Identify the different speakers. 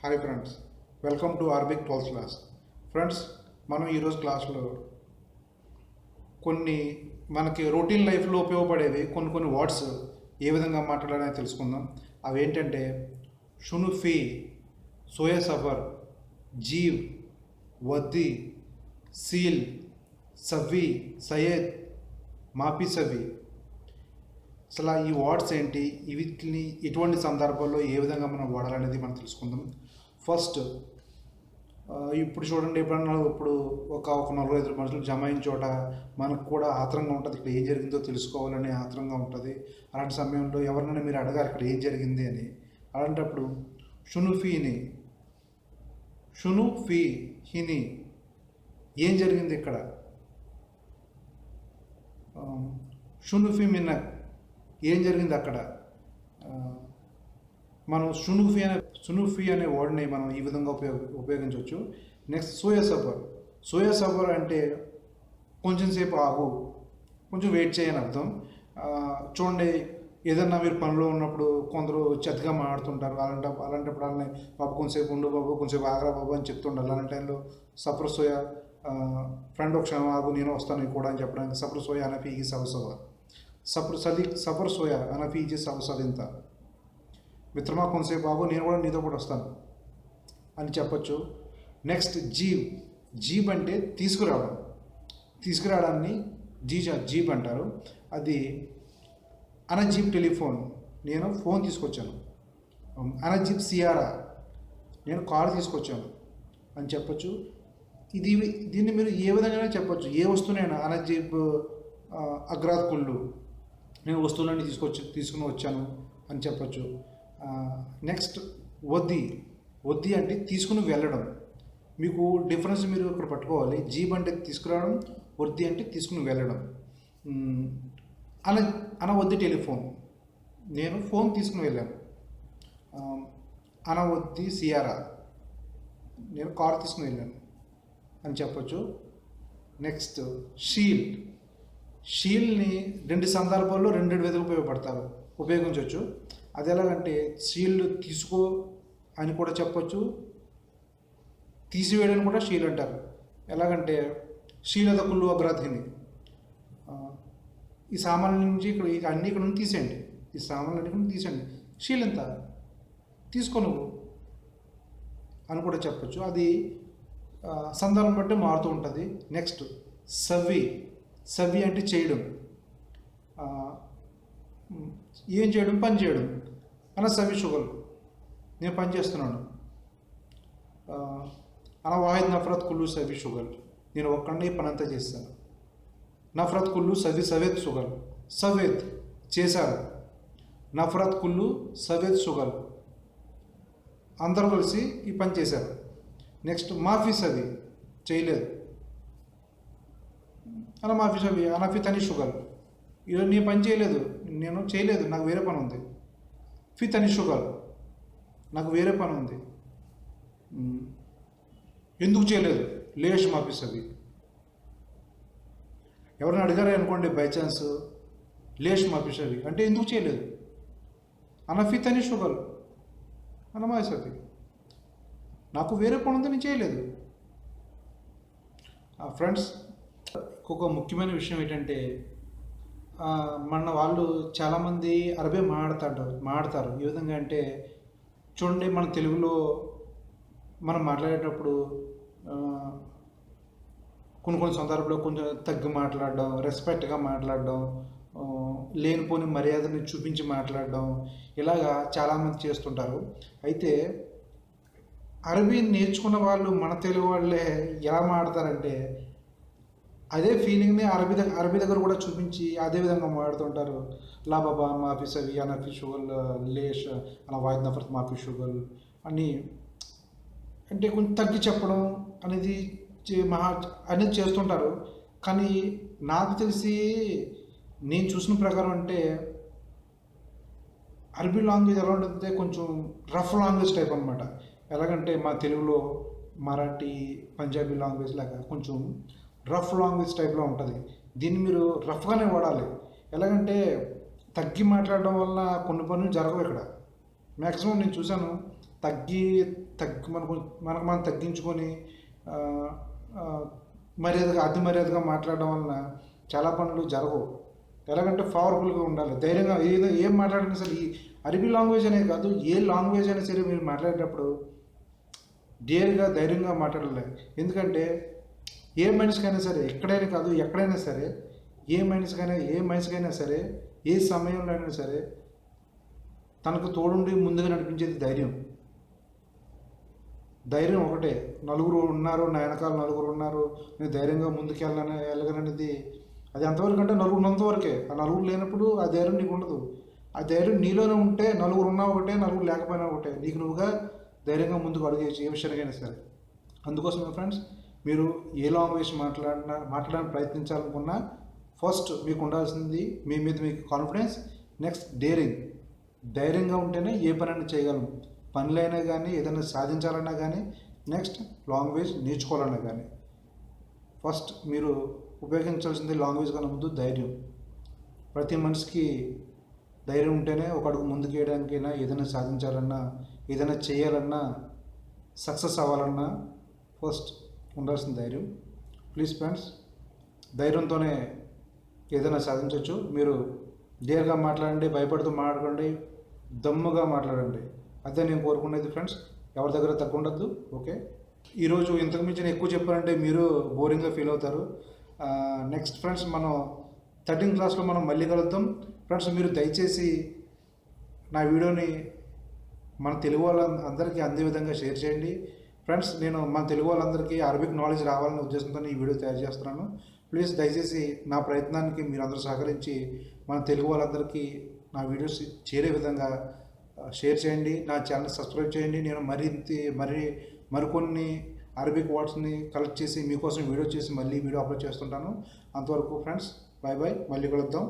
Speaker 1: Hi friends welcome to Orbic twelfth class friends మనం ఈరోజు క్లాస్లో కొన్ని మనకి రొటీన్ లైఫ్లో ఉపయోగపడేవి కొన్ని కొన్ని వర్డ్స్ ఏ విధంగా మాట్లాడాలని తెలుసుకుందాం. అవి ఏంటంటే షునుఫీ సోయా సఫర్ జీవ్ వద్ది సీల్ సవ్వి సయ్యద్ మాపి సవ్వి. అసలు ఈ వర్డ్స్ ఏంటి? వీటిని ఎటువంటి సందర్భాల్లో ఏ విధంగా మనం వాడాలనేది మనం తెలుసుకుందాం. ఫస్ట్ ఇప్పుడు చూడండి ఎప్పుడన్నా ఇప్పుడు ఒక ఒక నలుగురు ఐదు మనుషులు జమ అయిన చోట మనకు కూడా ఆత్రంగా ఉంటుంది. ఇక్కడ ఏం జరిగిందో తెలుసుకోవాలని ఆత్రంగా ఉంటుంది. అలాంటి సమయంలో ఎవరినైనా మీరు అడగారు ఇక్కడ ఏం జరిగింది అని. అలాంటప్పుడు షునుఫీని షును ఫీ హిని ఏం జరిగింది ఇక్కడ? షునుఫీ మినక్ ఏం జరిగింది అక్కడ? మనం సునుఫీ అనే సునుఫీ అనే వర్డ్ని మనం ఈ విధంగా ఉపయోగ ఉపయోగించవచ్చు. నెక్స్ట్ సోయా సఫర్ సోయా సఫర్ అంటే కొంచెం సేపు ఆగు కొంచెం వెయిట్ చేయని అర్థం. చూడండి ఏదన్నా మీరు పనిలో ఉన్నప్పుడు కొందరు చెత్తగా మాట్లాడుతుంటారు. అలాంటి అలాంటప్పుడు అలానే బాబు కొంచెంసేపు ఉండు బాబు కొంచెంసేపు ఆగరా బాబు అని చెప్తుండాలి అలాంటి టైంలో సఫర్ సోయా ఫ్రెండ్ ఒక క్షణం ఆగు నేను వస్తాను నీకు కూడా అని చెప్పడానికి సఫర్ సోయా అనఫీ ఈ సవసవ సఫర్ సది సఫర్ సోయా అనఫీ ఈ సవసవింత మిత్రమా కొంతసేపు బాబు నేను కూడా నీతో కూడా వస్తాను అని చెప్పొచ్చు. నెక్స్ట్ జీవ్ జీబ్ అంటే తీసుకురావడం. తీసుకురావడాన్ని జీజా జీబ్ అంటారు. అది అనజీబ్ టెలిఫోన్. నేను ఫోన్ తీసుకొచ్చాను. అనజీబ్ సియారా. నేను కారు తీసుకొచ్చాను అని చెప్పొచ్చు. ఇది దీన్ని మీరు ఏ విధంగా చెప్పొచ్చు. ఏ వస్తువునైనా అనజీబ్ ఆ, అగ్రాత్ కుళ్ళు. నేను వస్తువులన్నీ తీసుకొచ్చి తీసుకుని వచ్చాను అని చెప్పొచ్చు. నెక్స్ట్ వద్ది. వద్ది అంటే తీసుకుని వెళ్ళడం. మీకు డిఫరెన్స్ మీరు ఇక్కడ పట్టుకోవాలి. జీబ్ అంటే తీసుకురావడం వద్ది అంటే తీసుకుని వెళ్ళడం. మ్, అన అనవద్ది టెలిఫోన్. నేను ఫోన్ తీసుకుని వెళ్ళాను. అన వద్ది సియారా. నేను కార్ తీసుకుని వెళ్ళాను అని చెప్పొచ్చు. Next shield. షీల్డ్ని రెండు సందర్భాల్లో రెండు రెండు విధాలు ఉపయోగపడతారు. ఉపయోగించవచ్చు అది ఎలాగంటే షీల్డ్ తీసుకో అని కూడా చెప్పొచ్చు. తీసివేయడం కూడా షీల్ అంటారు. ఎలాగంటే శీలత కుళ్ళు అగ్రాధిని ఈ సామాన్ల నుంచి ఇక్కడ అన్నీ అన్ని ఇక్కడ నుండి తీసేయండి. ఈ సామాన్లు అన్ని నుండి తీసేయండి. షీల్ ఎంత? తీసుకో నువ్వు అని కూడా చెప్పచ్చు. అది సందర్భం బట్టి మారుతూ ఉంటుంది. నెక్స్ట్ సవ్వి. సవ్య అంటే చేయడం. ఏం చేయడం? పని చేయడం. అన్న సవ్య షుగర్. నేను పని చేస్తున్నాను. ఆ, అన వాహిద్ నఫరత్ కుల్లు సవి షుగర్. నేను ఒక్కడే పని అంతా చేస్తాను. నఫరత్ కుల్లు సవి సవేద్ షుగర్. సవేద్ చేశారు. నఫరత్ కుల్లు సవేద్ షుగర్. అందరూ కలిసి ఈ పని చేశారు. నెక్స్ట్ మాఫీ సది చేయలేదు. అలా మాఫీ సవి అనఫీ తని షుగర్ ఈరోజు నీ పని చేయలేదు నేను చేయలేదు నాకు వేరే పని ఉంది. ఫీ తని షుగర్ నాకు వేరే పని ఉంది. ఎందుకు చేయలేదు? లేష్ మాఫీస్ అవి ఎవరైనా అడిగారు అనుకోండి బై ఛాన్స్ లేష్ మాఫీస్ అవి అంటే ఎందుకు చేయలేదు? అనఫీ తని షుగర్ అనమాయ అవి నాకు వేరే పని ఉంది నేను చేయలేదు. ఫ్రెండ్స్ ఇంకొక ముఖ్యమైన విషయం ఏంటంటే మన వాళ్ళు చాలామంది అరబీ మాట్లాడుతుంటారు మాట్లాడతారు. ఈ విధంగా అంటే చూడండి మన తెలుగులో మనం మాట్లాడేటప్పుడు కొన్ని కొన్ని సందర్భంలో కొంచెం తగ్గి మాట్లాడడం రెస్పెక్ట్గా మాట్లాడడం లేనిపోని మర్యాదని చూపించి మాట్లాడడం ఇలాగా చాలామంది చేస్తుంటారు. అయితే అరబీ నేర్చుకున్న వాళ్ళు మన తెలుగు వాళ్ళే ఎలా మాడతారంటే అదే ఫీలింగ్ని అరబీ దగ్గర అరబీ దగ్గర కూడా చూపించి అదే విధంగా మాట్లాడుతుంటారు. లా బాబా మాఫీ సవి అనఫీ షుగల్ లేష్ అలా వాయిద్ నఫరత్ మాఫీ షుగల్ అని అంటే కొంచెం తగ్గి చెప్పడం అనేది మహా అనేది చేస్తుంటారు. కానీ నాకు తెలిసి నేను చూసిన ప్రకారం అంటే అరబీ లాంగ్వేజ్ ఎలా ఉంటుంది కొంచెం రఫ్ లాంగ్వేజ్ టైప్ అనమాట ఎలాగంటే మా తెలుగులో మరాఠీ పంజాబీ లాంగ్వేజ్ లాగా కొంచెం రఫ్ లాంగ్వేజ్ టైప్లో ఉంటుంది. దీన్ని మీరు రఫ్గానే వాడాలి. ఎలాగంటే తగ్గి మాట్లాడడం వల్ల కొన్ని పనులు జరగవు ఇక్కడ. మ్యాక్సిమం నేను చూశాను తగ్గి తగ్గి మనకు మనకు మనం తగ్గించుకొని మర్యాదగా అతి మర్యాదగా మాట్లాడడం వలన చాలా పనులు జరగవు. ఎలాగంటే పవర్ఫుల్గా ఉండాలి. ధైర్యంగా ఏదో ఏం మాట్లాడినా సరే ఈ అరబీ లాంగ్వేజ్ అనే కాదు ఏ లాంగ్వేజ్ అయినా సరే మీరు మాట్లాడేటప్పుడు డేర్గా ధైర్యంగా మాట్లాడాలి. ఎందుకంటే ఏ మనిషికైనా సరే ఎక్కడైనా కాదు ఎక్కడైనా సరే ఏ మనిషికైనా ఏ మనిషికైనా సరే ఏ సమయంలో అయినా సరే తనకు తోడుండి ముందుగా నడిపించేది ధైర్యం. ధైర్యం ఒకటే. నలుగురు ఉన్నారు నా వెనకాల నలుగురు ఉన్నారు నేను ధైర్యంగా ముందుకు వెళ్ళాలని వెళ్ళగలనేది అది ఎంతవరకు అంటే నలుగురు ఉన్నంత వరకే. ఆ నలుగురు లేనప్పుడు ఆ ధైర్యం నీకు ఉండదు. ఆ ధైర్యం నీలోనే ఉంటే నలుగురు ఉన్నా ఒకటే నలుగురు లేకపోయినా ఒకటే. నీకు నువ్వుగా ధైర్యంగా ముందుకు అడుగు ఏ విషయానికైనా సరే. అందుకోసమే ఫ్రెండ్స్ మీరు ఏ లాంగ్వేజ్ మాట్లాడినా మాట్లాడడానికి ప్రయత్నించాలనుకున్నా ఫస్ట్ మీకు ఉండాల్సింది మీ మీద మీకు కాన్ఫిడెన్స్ నెక్స్ట్ డేరింగ్ ధైర్యంగా ఉంటేనే ఏ పనైనా చేయగలం. పనులైనా కానీ ఏదైనా సాధించాలన్నా కానీ నెక్స్ట్ లాంగ్వేజ్ నేర్చుకోవాలన్నా కానీ ఫస్ట్ మీరు ఉపయోగించాల్సింది లాంగ్వేజ్ కన్నా ముందు ధైర్యం. ప్రతి మనిషికి ధైర్యం ఉంటేనే ఒక అడుగు ముందుకు వేయడానికైనా ఏదైనా సాధించాలన్నా ఏదైనా చేయాలన్నా సక్సెస్ అవ్వాలన్నా ఫస్ట్ ఉండాల్సిన ధైర్యం. ప్లీజ్ ఫ్రెండ్స్ ధైర్యంతోనే ఏదైనా సాధించవచ్చు మీరు డేర్గా మాట్లాడండి భయపడుతూ మాట్లాడండి దమ్ముగా మాట్లాడండి. అదే నేను కోరుకునేది ఫ్రెండ్స్ ఎవరి దగ్గర తక్కువ ఉండద్దు ఓకే ఈరోజు ఇంతకు మించి నేను ఎక్కువ చెప్పారంటే మీరు బోరింగ్గా ఫీల్ అవుతారు. నెక్స్ట్ ఫ్రెండ్స్ మనం థర్టీన్ క్లాస్లో మనం మళ్ళీ కలుద్దాం. ఫ్రెండ్స్ మీరు దయచేసి నా వీడియోని మన తెలుగు వాళ్ళ అందరికీ అందే విధంగా షేర్ చేయండి. ఫ్రెండ్స్ నేను మన తెలుగు వాళ్ళందరికీ అరబిక్ నాలెడ్జ్ రావాలనే ఉద్దేశంతో ఈ వీడియో తయారు చేస్తున్నాను. ప్లీజ్ దయచేసి నా ప్రయత్నానికి మీరు సహకరించి మన తెలుగు వాళ్ళందరికీ నా వీడియోస్ చేరే విధంగా షేర్ చేయండి. నా ఛానల్ సబ్స్క్రైబ్ చేయండి. నేను మరింత మరి మరికొన్ని అరబిక్ వర్డ్స్ని కలెక్ట్ చేసి మీకోసం వీడియో చేసి మళ్ళీ వీడియో అప్లోడ్ చేస్తుంటాను. అంతవరకు ఫ్రెండ్స్ బాయ్ బాయ్ మళ్ళీ కలుద్దాం.